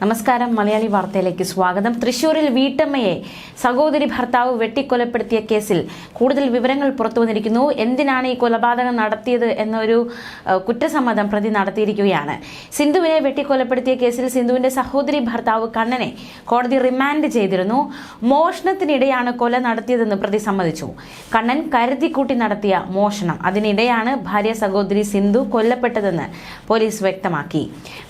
നമസ്കാരം. മലയാളി വാർത്തയിലേക്ക് സ്വാഗതം. തൃശൂരിൽ വീട്ടമ്മയെ സഹോദരി ഭർത്താവ് വെട്ടിക്കൊലപ്പെടുത്തിയ കേസിൽ കൂടുതൽ വിവരങ്ങൾ പുറത്തു വന്നിരിക്കുന്നു. എന്തിനാണ് ഈ കൊലപാതകം നടത്തിയത് എന്നൊരു കുറ്റസമ്മതം പ്രതി നടത്തിയിരിക്കുകയാണ്. സിന്ധുവിനെ വെട്ടിക്കൊലപ്പെടുത്തിയ കേസിൽ സിന്ധുവിന്റെ സഹോദരി ഭർത്താവ് കണ്ണനെ കോടതി റിമാൻഡ് ചെയ്തിരുന്നു. മോഷണത്തിനിടെയാണ് കൊല നടത്തിയതെന്ന് പ്രതി സമ്മതിച്ചു. കണ്ണൻ കരുതിക്കൂട്ടി നടത്തിയ മോഷണം. അതിനിടെയാണ് ഭാര്യ സഹോദരി സിന്ധു കൊല്ലപ്പെട്ടതെന്ന് പോലീസ് വ്യക്തമാക്കി.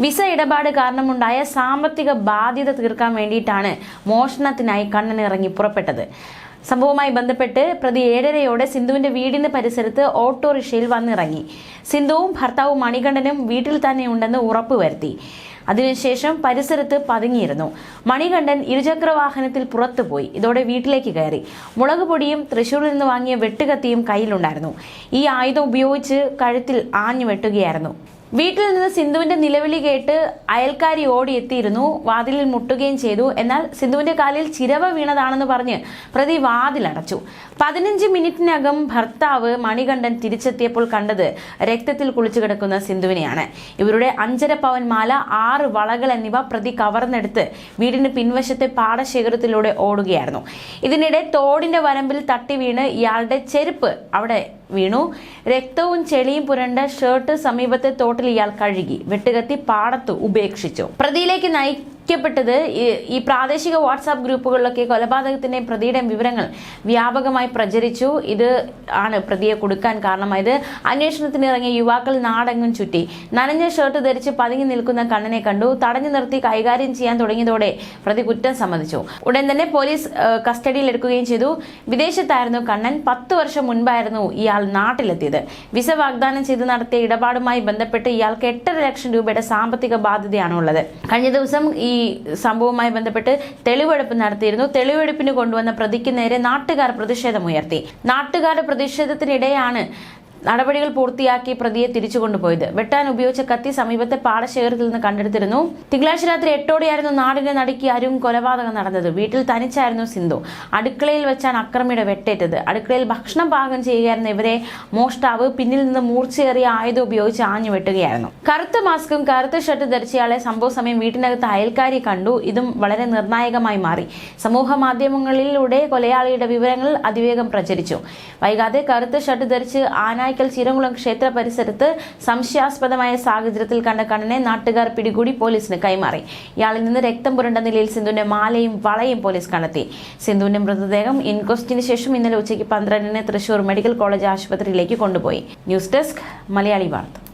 വിസ ഇടപാട് കാരണമുണ്ടായ സാമ്പത്തിക ബാധ്യത തീർക്കാൻ വേണ്ടിയിട്ടാണ് മോഷണത്തിനായി കണ്ണൻ ഇറങ്ങി പുറപ്പെട്ടത്. സംഭവവുമായി ബന്ധപ്പെട്ട് പ്രതി ഏഴരയോടെ സിന്ധുവിന്റെ വീടിന് പരിസരത്ത് ഓട്ടോറിക്ഷയിൽ വന്നിറങ്ങി. സിന്ധുവും ഭർത്താവും മണികണ്ഠനും വീട്ടിൽ തന്നെ ഉണ്ടെന്ന് ഉറപ്പുവരുത്തി അതിനുശേഷം പരിസരത്ത് പതുങ്ങിയിരുന്നു. മണികണ്ഠൻ ഇരുചക്ര വാഹനത്തിൽ പുറത്തുപോയി. ഇതോടെ വീട്ടിലേക്ക് കയറി. മുളക് പൊടിയും തൃശ്ശൂരിൽ നിന്ന് വാങ്ങിയ വെട്ടുകത്തിയും കയ്യിലുണ്ടായിരുന്നു. ഈ ആയുധം ഉപയോഗിച്ച് കഴുത്തിൽ ആഞ്ഞു വെട്ടുകയായിരുന്നു. വീട്ടിൽ നിന്ന് സിന്ധുവിന്റെ നിലവിളി കേട്ട് അയൽക്കാരി ഓടിയെത്തിയിരുന്നു. വാതിലിൽ മുട്ടുകയും ചെയ്തു. എന്നാൽ സിന്ധുവിന്റെ കാലിൽ ചിരവ വീണതാണെന്ന് പറഞ്ഞ് പ്രതി വാതിലടച്ചു. പതിനഞ്ച് മിനിറ്റിനകം ഭർത്താവ് മണികണ്ഠൻ തിരിച്ചെത്തിയപ്പോൾ കണ്ടത് രക്തത്തിൽ കുളിച്ചു കിടക്കുന്ന സിന്ധുവിനെയാണ്. ഇവരുടെ അഞ്ചര പവൻ മാല ആറ് വളകൾ എന്നിവ പ്രതി കവർന്നെടുത്ത് വീടിന് പിൻവശത്തെ പാടശേഖരത്തിലൂടെ ഓടുകയായിരുന്നു. ഇതിനിടെ തോടിന്റെ വരമ്പിൽ തട്ടി വീണ് ഇയാളുടെ ചെരുപ്പ് അവിടെ വീണു. രക്തവും ചെളിയും പുരണ്ട ഷർട്ട് സമീപത്തെ തോട്ടിൽ ഇയാൾ കഴുകി. വെട്ടുകത്തി പാടത്ത് ഉപേക്ഷിച്ചു. പ്രതിയിലേക്ക് നയിക്കപ്പെട്ടത് ഈ- ഈ പ്രാദേശിക വാട്സാപ്പ് ഗ്രൂപ്പുകളിലൊക്കെ കൊലപാതകത്തിന്റെ പ്രതിയുടെ വിവരങ്ങൾ വ്യാപകമായി പ്രചരിച്ചു. ഇത് ആണ് പ്രതിയെ കൊടുക്കാൻ കാരണമായത്. അന്വേഷണത്തിന് ഇറങ്ങിയ യുവാക്കൾ നാടെങ്ങും ചുറ്റി. നനഞ്ഞ ഷർട്ട് ധരിച്ച് പതുങ്ങി നിൽക്കുന്ന കണ്ണനെ കണ്ടു. തടഞ്ഞു നിർത്തി കൈകാര്യം ചെയ്യാൻ തുടങ്ങിയതോടെ പ്രതി കുറ്റം സമ്മതിച്ചു. ഉടൻ തന്നെ പോലീസ് കസ്റ്റഡിയിലെടുക്കുകയും ചെയ്തു. വിദേശത്തായിരുന്നു കണ്ണൻ. പത്ത് വർഷം മുൻപായിരുന്നു ഇയാൾ നാട്ടിലെത്തിയത്. വിസ വാഗ്ദാനം ചെയ്ത് നടത്തിയ ഇടപാടുമായി ബന്ധപ്പെട്ട് ഇയാൾക്ക് എട്ടര ലക്ഷം രൂപയുടെ സാമ്പത്തിക ബാധ്യതയാണ് ഉള്ളത് കഴിഞ്ഞ ദിവസം ഈ സംഭവവുമായി ബന്ധപ്പെട്ട് തെളിവെടുപ്പ് നടത്തിയിരുന്നു. തെളിവെടുപ്പിന് കൊണ്ടുവന്ന പ്രതിക്ക് നേരെ നാട്ടുകാർ പ്രതിഷേധമുയർത്തി. നാട്ടുകാരുടെ പ്രതിഷേധത്തിനിടെയാണ് നടപടികൾ പൂർത്തിയാക്കി പ്രതിയെ തിരിച്ചു കൊണ്ടുപോയത്. വെട്ടാൻ ഉപയോഗിച്ച കത്തി സമീപത്തെ പാടശേഖരത്തിൽ നിന്ന് കണ്ടെടുത്തിരുന്നു. തിങ്കളാഴ്ച രാത്രി എട്ടോടെയായിരുന്നു നാടിന്റെ നടുക്കി അരും കൊലപാതകം നടന്നത്. വീട്ടിൽ തനിച്ചായിരുന്നു സിന്ധു. അടുക്കളയിൽ വെച്ചാണ് അക്രമിയുടെ വെട്ടേറ്റത്. അടുക്കളയിൽ ഭക്ഷണം പാകം ചെയ്യുകയായിരുന്ന ഇവരെ മോഷ്ടാവ് പിന്നിൽ നിന്ന് മൂർച്ചയേറിയ ആയുധം ഉപയോഗിച്ച് ആഞ്ഞു വെട്ടുകയായിരുന്നു. കറുത്ത മാസ്കും കറുത്ത ഷർട്ട് ധരിച്ചയാളെ സംഭവ സമയം വീട്ടിനകത്ത് അയൽക്കാരി കണ്ടു. ഇതും വളരെ നിർണായകമായി മാറി. സമൂഹ മാധ്യമങ്ങളിലൂടെ കൊലയാളിയുടെ വിവരങ്ങൾ അതിവേഗം പ്രചരിച്ചു. വൈകാതെ കറുത്ത ഷർട്ട് ധരിച്ച് ആനായ്ക്കൽ ചിരങ്കുളം ക്ഷേത്ര പരിസരത്ത് സംശയാസ്പദമായ സാഹചര്യത്തിൽ കണ്ട കണ്ണനെ നാട്ടുകാർ പിടികൂടി പോലീസിന് കൈമാറി. ഇയാളിൽ നിന്ന് രക്തം പുരണ്ട നിലയിൽ സിന്ധുവിന്റെ മാലയും വളയും പോലീസ് കണ്ടെത്തി. സിന്ധുവിന്റെ മൃതദേഹം ഇൻക്വസ്റ്റിന് ശേഷം ഇന്നലെ ഉച്ചയ്ക്ക് പന്ത്രണ്ടിന് തൃശൂർ മെഡിക്കൽ കോളേജ് ആശുപത്രിയിലേക്ക് കൊണ്ടുപോയി. ന്യൂസ് ഡെസ്ക് മലയാളി വാർത്ത.